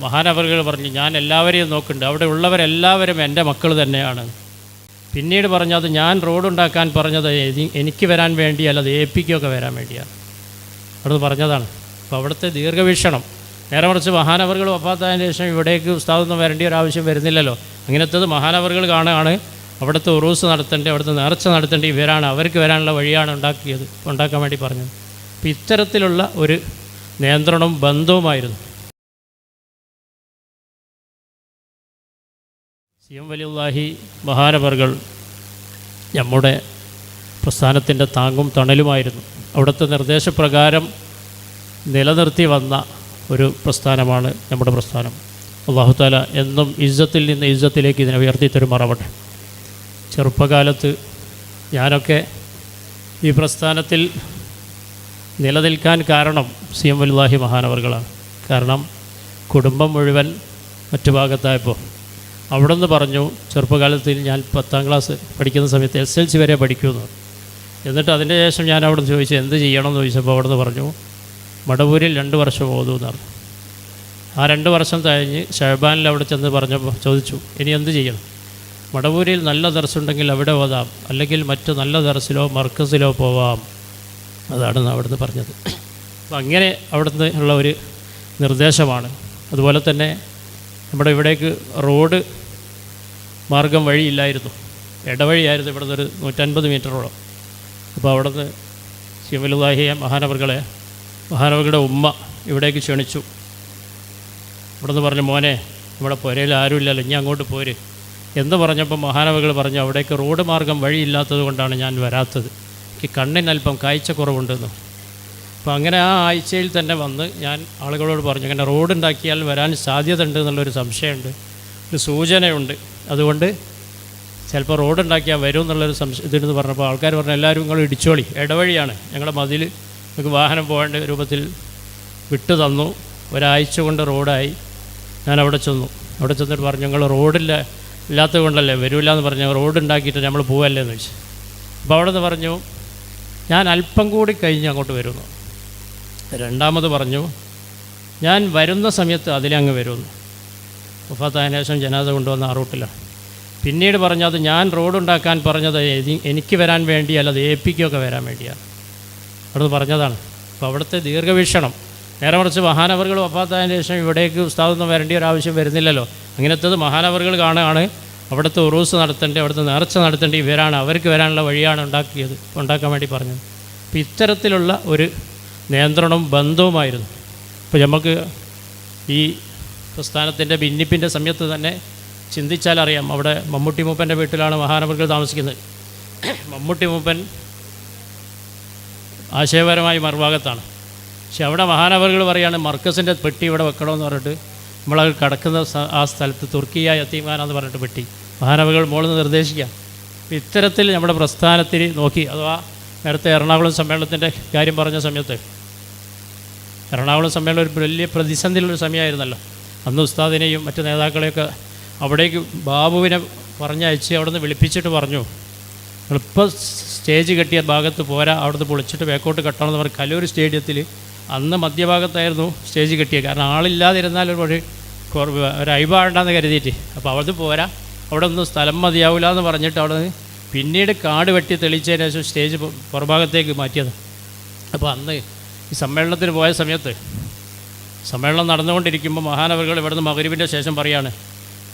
മഹാനവറുകൾ പറഞ്ഞു ഞാൻ എല്ലാവരെയും നോക്കുന്നുണ്ട്. അവിടെ ഉള്ളവരെല്ലാവരും എന്റെ മക്കൾ തന്നെയാണ്. പിന്നീട് പറഞ്ഞത് ഞാൻ റോഡുണ്ടാക്കാൻ പറഞ്ഞത് എനിക്ക് വരാൻ വേണ്ടിയല്ല അത് ഏപ്പിക്കൊക്കെ വരാൻ വേണ്ടിയാണ്. അവിടുന്ന് പറഞ്ഞതാണ്. അപ്പോൾ അവിടുത്തെ ദീർഘവീക്ഷണം. നേരെ മറിച്ച് മഹാനവറുകൾ ഒപ്പാത്തതിന് ശേഷം ഇവിടേക്ക് ഉസ്താദൊന്നും വരേണ്ട ഒരു ആവശ്യം വരുന്നില്ലല്ലോ. അങ്ങനത്തത് മഹാനവറുകൾ കാണുകയാണ് അവിടുത്തെ ഉറൂസ് നടത്തേണ്ടത് അവിടുത്തെ നേർച്ച നടത്തേണ്ട ഇവരാണ്. അവർക്ക് വരാനുള്ള വഴിയാണ് ഉണ്ടാക്കിയത് ഉണ്ടാക്കാൻ വേണ്ടി പറഞ്ഞത്. അപ്പോൾ ഇത്തരത്തിലുള്ള ഒരു നിയന്ത്രണവും ബന്ധവുമായിരുന്നു. സി എം വലിയുല്ലാഹി മഹാനവറുകൾ നമ്മുടെ പ്രസ്ഥാനത്തിന്റെ താങ്ങും തണലുമായിരുന്നു. അവിടുത്തെ നിർദ്ദേശപ്രകാരം നിലനിർത്തി വന്ന ഒരു പ്രസ്ഥാനമാണ് നമ്മുടെ പ്രസ്ഥാനം. അള്ളാഹുത്താല എന്നും ഇജ്ജത്തിൽ നിന്ന് ഇജ്ജത്തിലേക്ക് ഇതിനെ ഉയർത്തി തരുമാറാവട്ടെ. ചെറുപ്പകാലത്ത് ഞാനൊക്കെ ഈ പ്രസ്ഥാനത്തിൽ നിലനിൽക്കാൻ കാരണം സി എം വലുല്ലാഹി മഹാനവറുകളാണ്. കാരണം കുടുംബം മുഴുവൻ മറ്റു ഭാഗത്തായപ്പോൾ അവിടെ നിന്ന് പറഞ്ഞു ചെറുപ്പകാലത്തിൽ ഞാൻ പത്താം ക്ലാസ് പഠിക്കുന്ന സമയത്ത് എസ് എൽ സി വരെ പഠിക്കുമെന്ന്. എന്നിട്ട് അതിന്റെ ശേഷം ഞാൻ അവിടെ നിന്ന് ചോദിച്ചു എന്ത് ചെയ്യണം എന്ന് ചോദിച്ചപ്പോൾ അവിടെ നിന്ന് പറഞ്ഞു മടവൂരിൽ രണ്ട് വർഷം ഓതുമെന്ന് പറഞ്ഞു. ആ രണ്ട് വർഷം കഴിഞ്ഞ് ഷഹബാനിൽ അവിടെ ചെന്ന് പറഞ്ഞപ്പോൾ ചോദിച്ചു ഇനി എന്ത് ചെയ്യണം? മടവൂരിൽ നല്ല ദർസുണ്ടെങ്കിൽ അവിടെ ഓതാം അല്ലെങ്കിൽ മറ്റ് നല്ല ദർസിലോ മർക്കസിലോ പോവാം. അതാണ് അവിടുന്ന് പറഞ്ഞത്. അപ്പം അങ്ങനെ അവിടുന്ന് ഉള്ള ഒരു നിർദ്ദേശമാണ്. അതുപോലെ തന്നെ നമ്മുടെ ഇവിടേക്ക് റോഡ് മാർഗം വഴിയില്ലായിരുന്നു ഇടവഴിയായിരുന്നു ഇവിടുന്ന് ഒരു നൂറ്റൻപത് മീറ്ററോളം. അപ്പോൾ അവിടുന്ന് ശിവലുദാഹിയ മഹാനവർകളെ മഹാനവറുടെ ഉമ്മ ഇവിടേക്ക് ക്ഷണിച്ചു. ഇവിടുന്ന് പറഞ്ഞു മോനെ നമ്മുടെ പുരയിൽ ആരുമില്ലല്ലോ ഇനി അങ്ങോട്ട് പോര്. എന്ന് പറഞ്ഞപ്പോൾ മഹാനവകൾ പറഞ്ഞു അവിടേക്ക് റോഡ് മാർഗം വഴിയില്ലാത്തത് കൊണ്ടാണ് ഞാൻ വരാത്തത്. എനിക്ക് കണ്ണിനല്പം കാഴ്ചക്കുറവുണ്ടെന്ന് അപ്പോൾ അങ്ങനെ ആ ആഴ്ചയിൽ തന്നെ വന്ന് ഞാൻ ആളുകളോട് പറഞ്ഞു അങ്ങനെ റോഡ് ഉണ്ടാക്കിയാൽ വരാൻ സാധ്യത ഉണ്ട് എന്നുള്ളൊരു സംശയമുണ്ട് ഒരു സൂചനയുണ്ട്. അതുകൊണ്ട് ചിലപ്പോൾ റോഡ് ഉണ്ടാക്കിയാൽ വരും എന്നുള്ളൊരു സംശയം ഇതിന് പറഞ്ഞപ്പോൾ ആൾക്കാർ പറഞ്ഞു എല്ലാവരും നിങ്ങൾ ഇടിച്ചോളി ഇടവഴിയാണ്. ഞങ്ങളുടെ മതിൽ നിങ്ങൾക്ക് വാഹനം പോകേണ്ട രൂപത്തിൽ വിട്ടു തന്നു. ഒരാഴ്ച കൊണ്ട് റോഡായി. ഞാൻ അവിടെ ചെന്നു. അവിടെ ചെന്നിട്ട് പറഞ്ഞു ഞങ്ങൾ റോഡില്ല ഇല്ലാത്തത് കൊണ്ടല്ലേ വരില്ല എന്ന് പറഞ്ഞു റോഡ് ഉണ്ടാക്കിയിട്ട് നമ്മൾ പോവല്ലേ? എന്ന് ചോദിച്ചു. അപ്പോൾ അവിടെ നിന്ന് പറഞ്ഞു ഞാൻ അല്പം കൂടി കഴിഞ്ഞ് അങ്ങോട്ട് വരുന്നു. രണ്ടാമത് പറഞ്ഞു ഞാൻ വരുന്ന സമയത്ത് അതിലങ്ങ് വരുമെന്ന് വഫാത്തായതിനു ശേഷം ജനാദ കൊണ്ടുവന്ന ആ റൂട്ടിലാണ് പിന്നീട് പറഞ്ഞത് ഞാൻ റോഡുണ്ടാക്കാൻ പറഞ്ഞത് എനി- എനിക്ക് വരാൻ വേണ്ടിയല്ല അത് ഏപ്പിക്കൊക്കെ വരാൻ വേണ്ടിയാണ്. അവിടുന്ന് പറഞ്ഞതാണ് അപ്പോൾ അവിടുത്തെ ദീർഘവീക്ഷണം. നേരെ മറിച്ച് മഹാനവറുകൾ ഒപ്പാത്തതിന് ശേഷം ഇവിടേക്ക് ഉസ്താദൊന്നും വരേണ്ട ഒരു ആവശ്യം വരുന്നില്ലല്ലോ. അങ്ങനത്തത് മഹാനവറുകൾ കാണുകയാണ് അവിടുത്തെ ഉറൂസ് നടത്തേണ്ടത് അവിടുത്തെ നേർച്ച നടത്തേണ്ട ഇവരാണ്. അവർക്ക് വരാനുള്ള വഴിയാണ് ഉണ്ടാക്കിയത് ഉണ്ടാക്കാൻ വേണ്ടി പറഞ്ഞത്. അപ്പോൾ ഇത്തരത്തിലുള്ള ഒരു നിയന്ത്രണവും ബന്ധവുമായിരുന്നു. ഇപ്പോൾ നമുക്ക് ഈ പ്രസ്ഥാനത്തിന്റെ ഭിന്നിപ്പിന്റെ സമയത്ത് തന്നെ ചിന്തിച്ചാലറിയാം അവിടെ മമ്മൂട്ടി മൂപ്പന്റെ വീട്ടിലാണ് മഹാനവർകൾ താമസിക്കുന്നത്. മമ്മൂട്ടി മൂപ്പൻ ആശയപരമായി മറുഭാഗത്താണ്. പക്ഷെ അവിടെ മഹാനവറുകൾ പറയുകയാണ് മർക്കസിന്റെ പെട്ടി ഇവിടെ വെക്കണമെന്ന് പറഞ്ഞിട്ട് നമ്മളത് കിടക്കുന്ന ആ സ്ഥലത്ത് തുർക്കിയ യത്തീമാന എന്ന് പറഞ്ഞിട്ട് പെട്ടി. മഹാനവകൾ മുകളിൽ നിന്ന് നിർദ്ദേശിക്കാം. അപ്പോൾ ഇത്തരത്തിൽ നമ്മുടെ പ്രസ്ഥാനത്തിന് നോക്കി അഥവാ നേരത്തെ എറണാകുളം സമ്മേളനത്തിന്റെ കാര്യം പറഞ്ഞ സമയത്ത് എറണാകുളം സമ്മേളനം ഒരു വലിയ പ്രതിസന്ധിയിലുള്ളൊരു സമയമായിരുന്നല്ലോ. അന്ന് ഉസ്താദിനെയും മറ്റു നേതാക്കളെയൊക്കെ അവിടേക്ക് ബാബുവിനെ പറഞ്ഞയച്ച് അവിടെ നിന്ന് വിളിപ്പിച്ചിട്ട് പറഞ്ഞു ഇപ്പോൾ സ്റ്റേജ് കെട്ടിയ ഭാഗത്ത് പോരാ അവിടുന്ന് പൊളിച്ചിട്ട് ബാക്കോട്ട് കെട്ടണമെന്ന് പറഞ്ഞ് കലൂർ സ്റ്റേഡിയത്തിൽ അന്ന് മധ്യഭാഗത്തായിരുന്നു സ്റ്റേജ് കെട്ടിയത് കാരണം ആളില്ലാതിരുന്നാൽ ഒരു വഴി ഒരു അഴിവാണ്ടെന്ന് കരുതിയിട്ട്. അപ്പോൾ അവിടെ പോരാ അവിടെ ഒന്നും സ്ഥലം മതിയാവില്ല എന്ന് പറഞ്ഞിട്ട് അവിടെ നിന്ന് പിന്നീട് കാട് വെട്ടി തെളിച്ചതിന് ശേഷം സ്റ്റേജ് പുറഭാഗത്തേക്ക് മാറ്റിയത്. അപ്പോൾ അന്ന് ഈ സമ്മേളനത്തിന് പോയ സമയത്ത് സമ്മേളനം നടന്നുകൊണ്ടിരിക്കുമ്പോൾ മഹാനവറുകൾ ഇവിടുന്ന് മകരുവിന്റെ ശേഷം പറയാണ്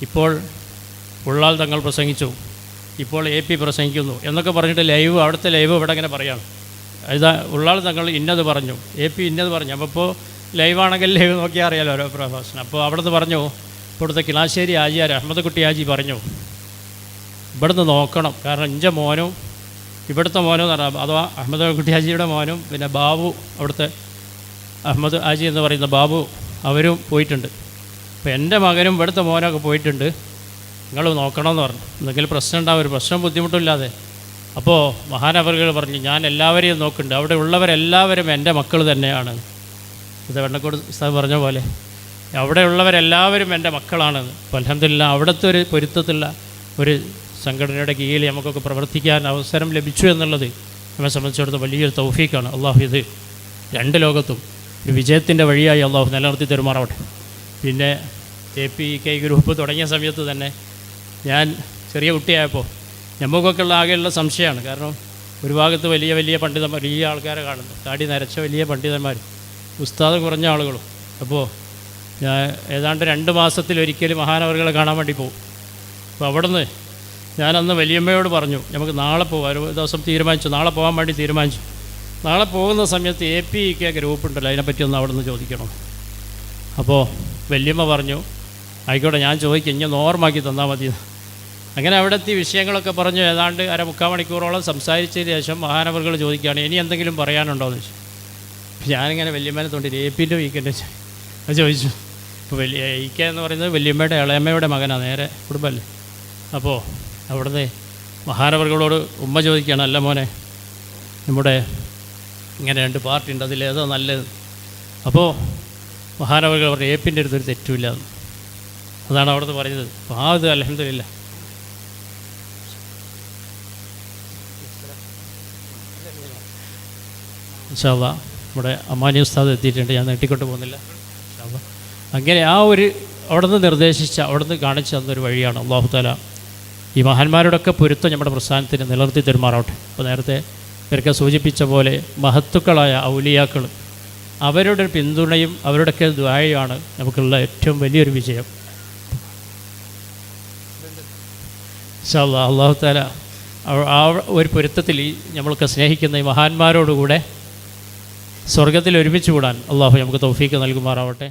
ഇപ്പോൾ ഉള്ളാൽ തങ്ങൾ പ്രസംഗിച്ചു ഇപ്പോൾ എ പി പ്രസംഗിക്കുന്നു എന്നൊക്കെ പറഞ്ഞിട്ട് ലൈവ് അവിടുത്തെ ലൈവ് ഇവിടെ അങ്ങനെ പറയാണ്. ഇതാ ഉള്ളാൾ തങ്ങൾ ഇന്നത് പറഞ്ഞു എ പി ഇന്നത് പറഞ്ഞു. അപ്പോൾ ഇപ്പോൾ ലൈവാണെങ്കിൽ ലൈവ് നോക്കിയാൽ അറിയാലോ ഓരോ പ്രഭാഷണം. അപ്പോൾ അവിടുന്ന് പറഞ്ഞു ഇവിടുത്തെ കിളാശ്ശേരി ആജിയാർ അഹമ്മദ് കുട്ടി ആജി പറഞ്ഞു ഇവിടുന്ന് നോക്കണം. കാരണം ഇഞ്ച മോനും ഇവിടുത്തെ മോനും എന്ന് പറഞ്ഞാൽ അഥവാ അഹമ്മദ് കുട്ടി ഹാജിയുടെ മോനും പിന്നെ ബാബു അവിടുത്തെ അഹമ്മദ് ആജി എന്ന് പറയുന്ന ബാബു അവരും പോയിട്ടുണ്ട്. അപ്പോൾ എന്റെ മകനും ഇവിടുത്തെ മോനൊക്കെ പോയിട്ടുണ്ട്. നിങ്ങൾ നോക്കണമെന്ന് പറഞ്ഞു. എന്തെങ്കിലും പ്രശ്നം ഉണ്ടാവും ഒരു പ്രശ്നം ബുദ്ധിമുട്ടില്ലാതെ. അപ്പോൾ മഹാനവറുകൾ പറഞ്ഞു ഞാൻ എല്ലാവരെയും നോക്കുന്നുണ്ട്. അവിടെ ഉള്ളവരെല്ലാവരും എന്റെ മക്കൾ തന്നെയാണ്. ഇത് വെണ്ണക്കോട് ഉസ്താദ് പറഞ്ഞ പോലെ അവിടെയുള്ളവരെല്ലാവരും എന്റെ മക്കളാണ് അപ്പോൾ അലഹമില്ല അവിടുത്തെ ഒരു പൊരുത്തത്തിലുള്ള ഒരു സംഘടനയുടെ കീഴിൽ നമുക്കൊക്കെ പ്രവർത്തിക്കാൻ അവസരം ലഭിച്ചു എന്നുള്ളത് നമ്മെ സംബന്ധിച്ചിടത്തോളം വലിയൊരു തൗഫീക്കാണ് അള്ളാഹു ഇത് രണ്ട് ലോകത്തും ഒരു വിജയത്തിന്റെ വഴിയായി അള്ളാഹു നിലനിർത്തി തരുമാറാവട്ടെ. പിന്നെ എ പി കെ ഗ്രൂപ്പ് തുടങ്ങിയ സമയത്ത് തന്നെ ഞാൻ ചെറിയ കുട്ടിയായപ്പോൾ നമുക്കൊക്കെ ഉള്ള ആകെയുള്ള സംശയമാണ്. കാരണം ഒരു ഭാഗത്ത് വലിയ വലിയ പണ്ഡിതന്മാർ വലിയ ആൾക്കാരെ കാണുന്നു. താടി നരച്ച വലിയ പണ്ഡിതന്മാർ ഉസ്താദ് കുറഞ്ഞ ആളുകളും. അപ്പോൾ ഞാൻ ഏതാണ്ട് രണ്ട് മാസത്തിൽ മാസത്തിലൊരിക്കൽ മഹാനവറുകളെ കാണാൻ വേണ്ടി പോകും. അപ്പോൾ അവിടെ നിന്ന് ഞാനന്ന് വലിയമ്മയോട് പറഞ്ഞു നമുക്ക് നാളെ പോകാം ഒരു ദിവസം തീരുമാനിച്ചു നാളെ പോകാൻ വേണ്ടി തീരുമാനിച്ചു. നാളെ പോകുന്ന സമയത്ത് എ പി കെ ഗ്രൂപ്പ് ഉണ്ടല്ലോ അതിനെപ്പറ്റി ഒന്ന് അവിടെ നിന്ന് ചോദിക്കണം. അപ്പോൾ വലിയമ്മ പറഞ്ഞു ആയിക്കോട്ടെ ഞാൻ ചോദിക്കും ഇങ്ങനെ ഓർമ്മാക്കി തന്നാൽ മതി. അങ്ങനെ എത്തി വിഷയങ്ങളൊക്കെ പറഞ്ഞു ഏതാണ്ട് അര മുക്കാൽ മണിക്കൂറോളം സംസാരിച്ചതിന് ശേഷം മഹാനവറുകൾ ചോദിക്കുകയാണ് ഇനി എന്തെങ്കിലും പറയാനുണ്ടോ? എന്ന് അപ്പോൾ ഞാനിങ്ങനെ വലിയമ്മേനെ തൊണ്ടി എ പിന്റെ വീക്കെന്റെ അത് ചോദിച്ചു. അപ്പോൾ വലിയ ഇ എന്ന് പറയുന്നത് വലിയമ്മയുടെ ഇളയമ്മയുടെ മകനാണ് നേരെ കുടുംബമല്ലേ അപ്പോൾ അവിടുന്ന് മഹാനവർഗളോട് ഉമ്മ ചോദിക്കുകയാണ് അല്ല മോനെ നമ്മുടെ ഇങ്ങനെ രണ്ട് പാർട്ടി ഉണ്ട് അതിലേതോ നല്ലത് അപ്പോൾ മഹാനവറുകൾ പറഞ്ഞു ഏപ്പിന്റെ അടുത്തൊരു തെറ്റുമില്ല. അതാണ് അവിടുന്ന് പറഞ്ഞത് അപ്പോൾ ആ ഇത് അലഹമില്ല നമ്മുടെ അമ്മാനി ഉസ്താദ് എത്തിയിട്ടുണ്ട് ഞാൻ നീട്ടിക്കൊണ്ട് പോകുന്നില്ല. അങ്ങനെ ആ ഒരു അവിടുന്ന് നിർദ്ദേശിച്ച അവിടുന്ന് കാണിച്ചു തന്നൊരു വഴിയാണ് അള്ളാഹു താല ഈ മഹാന്മാരോടൊക്കെ പൊരുത്തം നമ്മുടെ പ്രസ്ഥാനത്തിന് നിലനിർത്തി തരുമാറാവട്ടെ. അപ്പോൾ നേരത്തെ ഇവരൊക്കെ സൂചിപ്പിച്ച പോലെ മഹത്തുക്കളായ ഔലിയാക്കൾ അവരുടെ പിന്തുണയും അവരുടെയൊക്കെ ദ്വായയാണ് നമുക്കുള്ള ഏറ്റവും വലിയൊരു വിജയം. അള്ളാഹു താല ആ ഒരു പൊരുത്തത്തിൽ ഈ നമ്മളൊക്കെ സ്നേഹിക്കുന്ന ഈ മഹാന്മാരോടുകൂടെ സ്വർഗത്തിൽ ഒരുമിച്ച് കൂടാൻ അള്ളാഹു നമുക്ക് തൗഫീക്ക് നൽകുമാറാവട്ടെ.